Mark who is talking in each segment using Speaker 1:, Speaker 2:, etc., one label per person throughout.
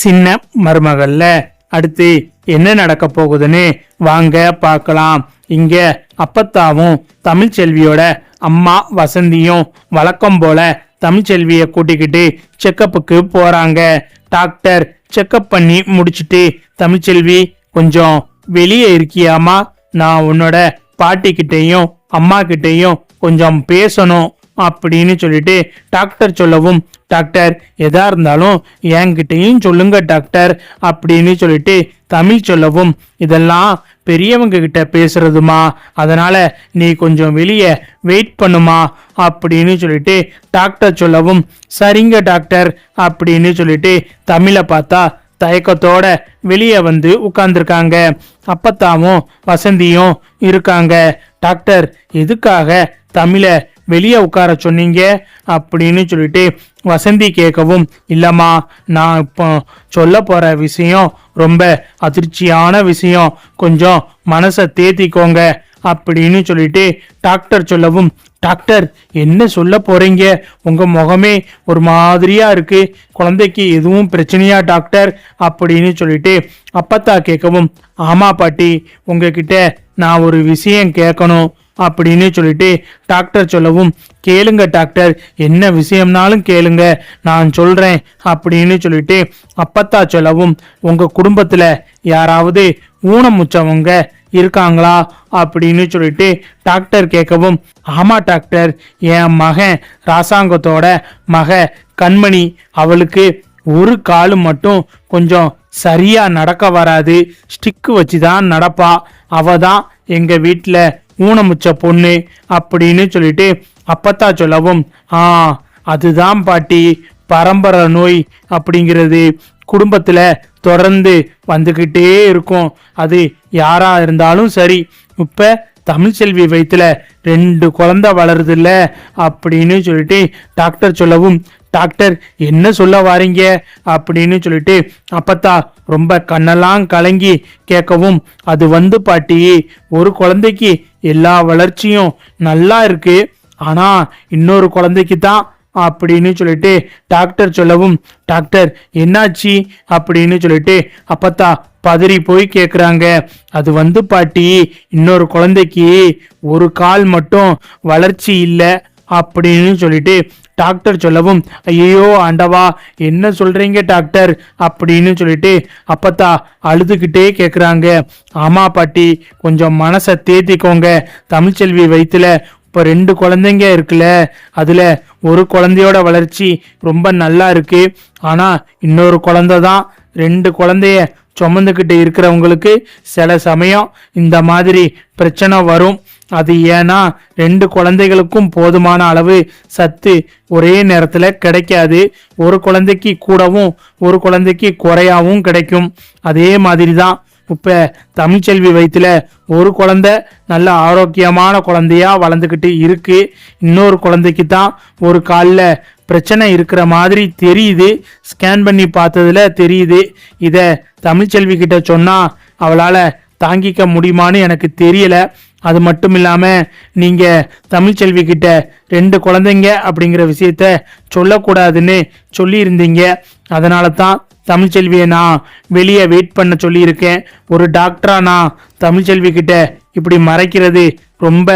Speaker 1: சின்ன மருமகள்ல. அடுத்து என்ன நடக்க போகுதுன்னு வாங்க பார்க்கலாம். இங்க அப்பத்தாவும் தமிழ்ச்செல்வியோட அம்மா வசந்தியும் வழக்கம் போல தமிழ்ச்செல்விய கூட்டிக்கிட்டு செக்கப்புக்கு போறாங்க. டாக்டர் செக்கப் பண்ணி முடிச்சிட்டு தமிழ்ச்செல்வி கொஞ்சம் வெளியே இருக்கியாமா நான் உன்னோட பாட்டிக்கிட்டேயும் அம்மா கிட்டேயும் கொஞ்சம் பேசணும். அப்படின்னு சொல்லிட்டு டாக்டர் சொல்லவும் டாக்டர் எதா இருந்தாலும் என்கிட்டையும் சொல்லுங்க டாக்டர் அப்படின்னு சொல்லிட்டு தமிழ் சொல்லவும் இதெல்லாம் பெரியவங்க கிட்ட பேசுறதுமா? அதனால நீ கொஞ்சம் வெளியே வெயிட் பண்ணுமா? அப்படின்னு சொல்லிட்டு டாக்டர் சொல்லவும் சரிங்க டாக்டர் அப்படின்னு சொல்லிட்டு தமிழை பார்த்தா தயக்கத்தோட வெளியே வந்து உட்கார்ந்துருக்காங்க. அப்பத்தாவும் வசந்தியும் இருக்காங்க. டாக்டர் எதுக்காக தமிழை வெளியே உட்கார சொன்னீங்க அப்படின்னு சொல்லிட்டு வசந்தி கேட்கவும் இல்லைம்மா நான் இப்போ சொல்ல போகிற விஷயம் ரொம்ப அதிர்ச்சியான விஷயம். கொஞ்சம் மனசை தேத்திக்கோங்க அப்படின்னு சொல்லிட்டு டாக்டர் சொல்லவும் டாக்டர் என்ன சொல்ல போறீங்க? உங்க முகமே ஒரு மாதிரியா இருக்கு. குழந்தைக்கு எதுவும் பிரச்சனையா டாக்டர்? அப்படின்னு சொல்லிட்டு அப்பத்தா கேட்கவும் ஆமா பாட்டி உங்ககிட்ட நான் ஒரு விஷயம் கேட்கணும். அப்படின்னு சொல்லிட்டு டாக்டர் சொல்லவும் கேளுங்க டாக்டர் என்ன விஷயம்னாலும் கேளுங்க நான் சொல்றேன் அப்படின்னு சொல்லிட்டு அப்பத்தா சொல்லவும் உங்க குடும்பத்துல யாராவது ஊனமுச்சவங்க இருக்காங்களா? அப்படின்னு சொல்லிட்டு டாக்டர் கேட்கவும் ஆமா டாக்டர் என் மகன் ராசாங்கத்தோட மக கண்மணி அவளுக்கு ஒரு காலு மட்டும் கொஞ்சம் சரியா நடக்க வராது ஸ்டிக்கு வச்சு தான் நடப்பா அவ தான் எங்க வீட்டில் ஊனமுச்ச பொண்ணு அப்படின்னு சொல்லிட்டு அப்பத்தா சொல்லவும் ஆ அதுதான் பாட்டி பரம்பரை நோய் அப்படிங்கிறது குடும்பத்துல தொடர்ந்து வந்துகிட்டே இருக்கும். அது யாரா இருந்தாலும் சரி இப்ப தமிழ்ச்செல்வி வயிற்றுல ரெண்டு குழந்தை வளருதுல்ல அப்படின்னு சொல்லிட்டு டாக்டர் சொல்லவும் டாக்டர் என்ன சொல்ல வாரீங்க? அப்படின்னு சொல்லிட்டு அப்பத்தா ரொம்ப கண்ணெல்லாம் கலங்கி கேட்கவும் அது வந்து பாட்டி ஒரு குழந்தைக்கு எல்லா வளர்ச்சியும் நல்லா இருக்கு. ஆனா இன்னொரு குழந்தைக்கு தான் அப்படின்னு சொல்லிட்டு டாக்டர் சொல்லவும் டாக்டர் என்னாச்சு? அப்படின்னு சொல்லிட்டு அப்பத்தா பதறி போய் கேக்குறாங்க. அது வந்து பாட்டி இன்னொரு குழந்தைக்கு ஒரு கால் மட்டும் வளர்ச்சி இல்லை. அப்படின்னு சொல்லிட்டு டாக்டர் சொல்லவும் ஐயோ ஆண்டவா என்ன சொல்றீங்க டாக்டர் அப்படின்னு சொல்லிட்டு அப்பத்தா அழுதுகிட்டே கேக்குறாங்க. ஆமா பாட்டி கொஞ்சம் மனசை தேத்திக்கோங்க. தமிழ்ச்செல்வி வயிற்றுல இப்போ ரெண்டு குழந்தைங்க இருக்குல்ல அதுல ஒரு குழந்தையோட வளர்ச்சி ரொம்ப நல்லா இருக்கு. ஆனா இன்னொரு குழந்தை தான் ரெண்டு குழந்தைய சுமந்துக்கிட்டு இருக்கிறவங்களுக்கு சில சமயம் இந்த மாதிரி பிரச்சனை வரும். அது ஏன்னா ரெண்டு குழந்தைகளுக்கும் போதுமான அளவு சத்து ஒரே நேரத்தில் கிடைக்காது. ஒரு குழந்தைக்கு கூடவும் ஒரு குழந்தைக்கு குறையாவும் கிடைக்கும். அதே மாதிரி தான் இப்போ தமிழ்ச்செல்வி வயிற்றுல ஒரு குழந்தை நல்ல ஆரோக்கியமான குழந்தையா வளர்ந்துக்கிட்டு இருக்கு. இன்னொரு குழந்தைக்கு தான் ஒரு காலில் பிரச்சனை இருக்கிற மாதிரி தெரியுது. ஸ்கேன் பண்ணி பார்த்ததுல தெரியுது. இதை தமிழ்ச்செல்வி கிட்ட சொன்னால் அவளால் தாங்கிக்க முடியுமான்னு எனக்கு தெரியலை. அது மட்டும் இல்லாமல் நீங்கள் தமிழ்ச்செல்வி கிட்ட ரெண்டு குழந்தைங்க அப்படிங்கிற விஷயத்த சொல்லக்கூடாதுன்னு சொல்லியிருந்தீங்க. அதனால தான் தமிழ்ச்செல்வியை நான் வெளியே வெயிட் பண்ண சொல்லியிருக்கேன். ஒரு டாக்டராக நான் தமிழ்ச்செல்வி கிட்ட இப்படி மறைக்கிறது ரொம்ப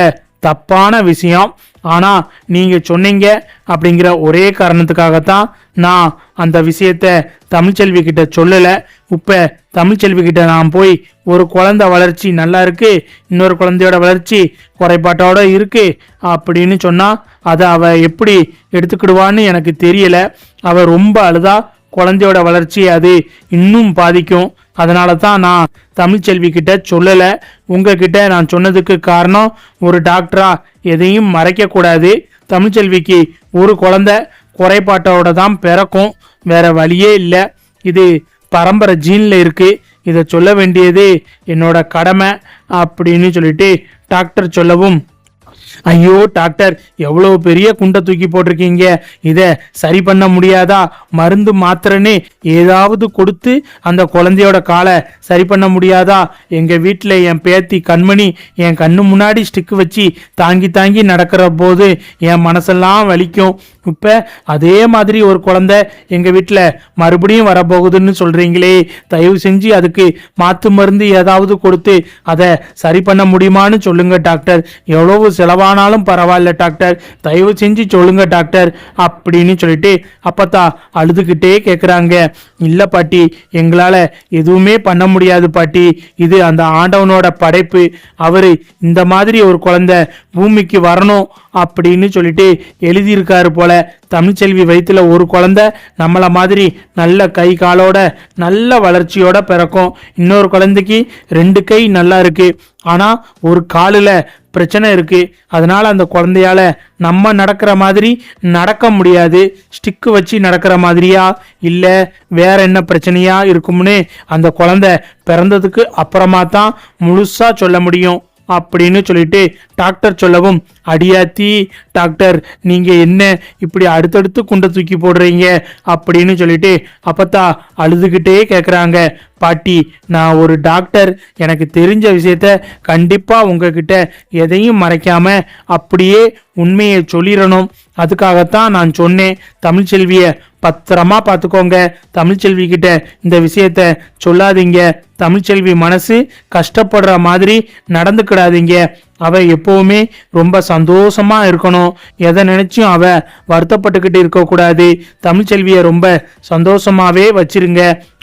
Speaker 1: தப்பான விஷயம். ஆனால் நீங்கள் சொன்னீங்க அப்படிங்கிற ஒரே காரணத்துக்காகத்தான் நான் அந்த விஷயத்த தமிழ்ச்செல்வி கிட்ட சொல்லலை. இப்போ தமிழ்ச்செல்வி கிட்ட நான் போய் ஒரு குழந்தை வளர்ச்சி நல்லா இருக்கு இன்னொரு குழந்தையோட வளர்ச்சி குறைபாட்டோட இருக்கு அப்படின்னு சொன்னால் அதை அவள் எப்படி எடுத்துக்கிடுவான்னு எனக்கு தெரியல. அவள் ரொம்ப அழுதா குழந்தையோட வளர்ச்சி அது இன்னும் பாதிக்கும். அதனால தான் நான் தமிழ்ச்செல்வி கிட்ட சொல்லலை. உங்ககிட்ட நான் சொன்னதுக்கு காரணம் ஒரு டாக்டரா எதையும் மறைக்கக்கூடாது. தமிழ்ச்செல்விக்கு ஒரு குழந்தை குறைபாட்டோட தான் பிறக்கும். வேற வழியே இல்லை. இது பரம்பரை ஜீனில் இருக்கு. இதை சொல்ல வேண்டியது என்னோட கடமை அப்படின்னு சொல்லிட்டு டாக்டர் சொல்லவும் ஐயோ டாக்டர் எவ்வளவு பெரிய குண்டை தூக்கி போட்டிருக்கீங்க? இதை சரி பண்ண முடியாதா? மருந்து மாத்திரன்னு ஏதாவது கொடுத்து அந்த குழந்தையோட காலை சரி பண்ண முடியாதா? எங்க வீட்டில் என் பேத்தி கண்மணி என் கண்ணு முன்னாடி ஸ்டிக் வச்சு தாங்கி தாங்கி நடக்கிற போது என் மனசெல்லாம் வலிக்கும். இப்ப அதே மாதிரி ஒரு குழந்தை எங்க வீட்டில் மறுபடியும் வரப்போகுதுன்னு சொல்றீங்களே. தயவு செஞ்சு அதுக்கு மாத்து மருந்து ஏதாவது கொடுத்து அதை சரி பண்ண முடியுமான்னு சொல்லுங்க டாக்டர். எவ்வளவு செலவானாலும் பரவாயில்ல டாக்டர். தயவு செஞ்சு சொல்லுங்க டாக்டர் அப்படின்னு சொல்லிட்டு அப்பத்தா அழுதுகிட்டே கேட்குறாங்க இல்ல பாட்டி எங்களால எதுவுமே பண்ண முடியாது பாட்டி. இது அந்த ஆண்டவனோட படைப்பு. அவரு இந்த மாதிரி ஒரு குழந்தை பூமிக்கு வரணும் அப்படின்னு சொல்லிட்டு எழுதியிருக்காரு போல. தமிழ்ச்செல்வி வயிற்றுல ஒரு குழந்தை நம்மள மாதிரி நல்ல கை காலோட நல்ல வளர்ச்சியோட பிறக்கும். இன்னொரு குழந்தைக்கு ரெண்டு கை நல்லா இருக்கு. ஆனா ஒரு காலில் பிரச்சனை இருக்கு. அதனால அந்த குழந்தையால நம்ம நடக்கிற மாதிரி நடக்க முடியாது. ஸ்டிக்கு வச்சு நடக்கிற மாதிரியா? இல்ல வேற என்ன பிரச்சனையா இருக்கும்னு அந்த குழந்தை பிறந்ததுக்கு அப்புறமா தான் முழுசா சொல்ல முடியும். அப்படின்னு சொல்லிட்டு டாக்டர் சொல்லவும் அடியாத்தி டாக்டர் நீங்கள் என்ன இப்படி அடுத்தடுத்து குண்டை தூக்கி போடுறீங்க? அப்படின்னு சொல்லிட்டு அப்பத்தா அழுதுகிட்டே கேட்குறாங்க பாட்டி நான் ஒரு டாக்டர் எனக்கு தெரிஞ்ச விஷயத்த கண்டிப்பாக உங்ககிட்ட எதையும் மறைக்காம அப்படியே உண்மையை சொல்லிடணும். அதுக்காகத்தான் நான் சொன்னேன். தமிழ்ச்செல்வியை பத்திரமா பார்த்துக்கோங்க. தமிழ்ச்செல்வி கிட்ட இந்த விஷயத்த சொல்லாதீங்க. தமிழ்ச்செல்வி மனசு கஷ்டப்படுற மாதிரி நடந்துக்கிடாதீங்க. அவ எப்பவுமே ரொம்ப சந்தோஷமா இருக்கணும். எதை நினைச்சும் அவ வருத்தப்பட்டுக்கிட்டு இருக்கக்கூடாது. தமிழ்ச்செல்விய ரொம்ப சந்தோஷமாவே வச்சிருங்க.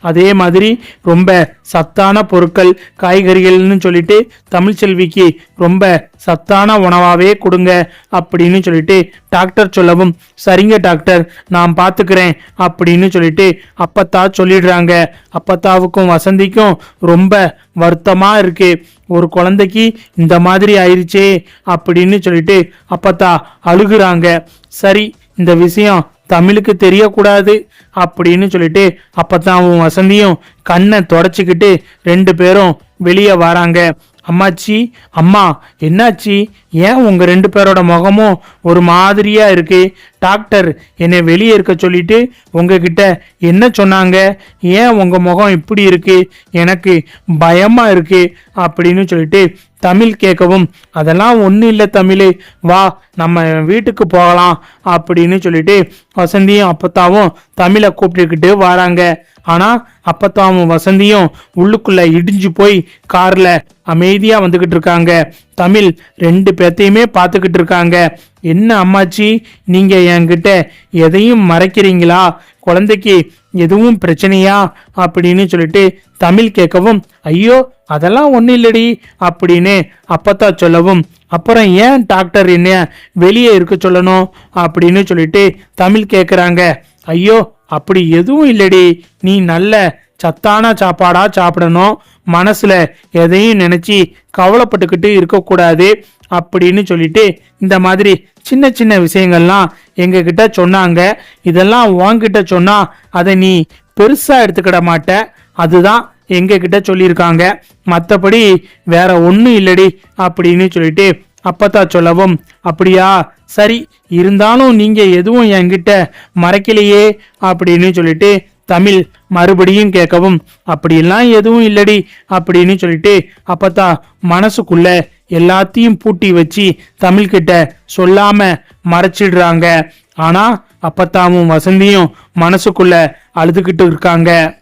Speaker 1: அதே மாதிரி ரொம்ப சத்தான பொருட்கள் காய்கறிகள்னு சொல்லிட்டு தமிழ்ச்செல்விக்கு ரொம்ப சத்தான உணவாவே கொடுங்க அப்படின்னு சொல்லிட்டு டாக்டர் சொல்லவும் சரிங்க டாக்டர் நான் பார்த்துக்கிறேன் அப்படின்னு சொல்லிட்டு அப்பத்தா சொல்லிடுறாங்க. அப்பத்தாவுக்கும் வசந்திக்கும் ரொம்ப வருத்தமா இருக்கு. ஒரு குழந்தைக்கு இந்த மாதிரி ஆயிடுச்சே அப்படின்னு சொல்லிட்டு அப்பத்தா அழுகுறாங்க. சரி இந்த விஷயம் தமிழுக்கு தெரியக்கூடாது அப்படின்னு சொல்லிட்டு அப்பதான் அவன் வசந்தியும் கண்ணை தொடச்சிக்கிட்டு ரெண்டு பேரும் வெளியே வராங்க. அம்மாச்சி அம்மா என்னாச்சி? ஏன் உங்க ரெண்டு பேரோட முகமும் ஒரு மாதிரியா இருக்கு? டாக்டர் என்னை வெளியே இருக்க சொல்லிட்டு உங்ககிட்ட என்ன சொன்னாங்க? ஏன் உங்க முகம் இப்படி இருக்கு? எனக்கு பயமா இருக்கு அப்படின்னு சொல்லிட்டு தமிழ் கேட்கவும் அதெல்லாம் ஒன்றும் இல்லை தமிழ் வா நம்ம வீட்டுக்கு போகலாம் அப்படின்னு சொல்லிட்டு வசந்தியும் அப்பத்தாவும் தமிழை கூப்பிட்டுக்கிட்டு வராங்க. ஆனால் அப்பத்தாவும் வசந்தியும் உள்ளுக்குள்ளே இடிஞ்சு போய் காரில் அமைதியாக வந்துக்கிட்டு இருக்காங்க. தமிழ் ரெண்டு பேத்தையுமே பார்த்துக்கிட்டு இருக்காங்க. என்ன அம்மாச்சி நீங்கள் என்கிட்ட எதையும் மறைக்கிறீங்களா? குழந்தைக்கு எதுவும் பிரச்சனையா அப்படின்னு சொல்லிட்டு தமிழ் கேட்கவும் ஐயோ அதெல்லாம் ஒன்றும் இல்லடி அப்படின்னு அப்பத்தா சொல்லவும் அப்புறம் ஏன் டாக்டர் என்ன வெளியே இருக்க சொல்லணும்? அப்படின்னு சொல்லிட்டு தமிழ் கேட்குறாங்க ஐயோ அப்படி எதுவும் இல்லடி. நீ நல்ல சத்தான சாப்பாடாக சாப்பிடணும். மனசில் எதையும் நினச்சி கவலைப்பட்டுக்கிட்டு இருக்கக்கூடாது. அப்படின்னு சொல்லிட்டு இந்த மாதிரி சின்ன சின்ன விஷயங்கள்லாம் எங்ககிட்ட சொன்னாங்க. இதெல்லாம் உன்கிட்ட சொன்னா அதை நீ பெருசா எடுத்துக்கிட மாட்ட. அதுதான் எங்ககிட்ட சொல்லியிருக்காங்க. மற்றபடி வேற ஒன்றும் இல்லடி அப்படின்னு சொல்லிட்டு அப்பத்தா சொல்லவும் அப்படியா? சரி இருந்தாலும் நீங்க எதுவும் என்கிட்ட மறைக்கலையே அப்படின்னு சொல்லிட்டு தமிழ் மறுபடியும் கேட்கவும் அப்படியெல்லாம் எதுவும் இல்லடி அப்படின்னு சொல்லிட்டு அப்பத்தா மனசுக்குள்ள எல்லாத்தையும் பூட்டி வச்சு தமிழ்கிட்ட சொல்லாம மறைச்சிடுறாங்க. ஆனா அப்பத்தாவும் வசந்தியும் மனசுக்குள்ள அழுதுகிட்டு இருக்காங்க.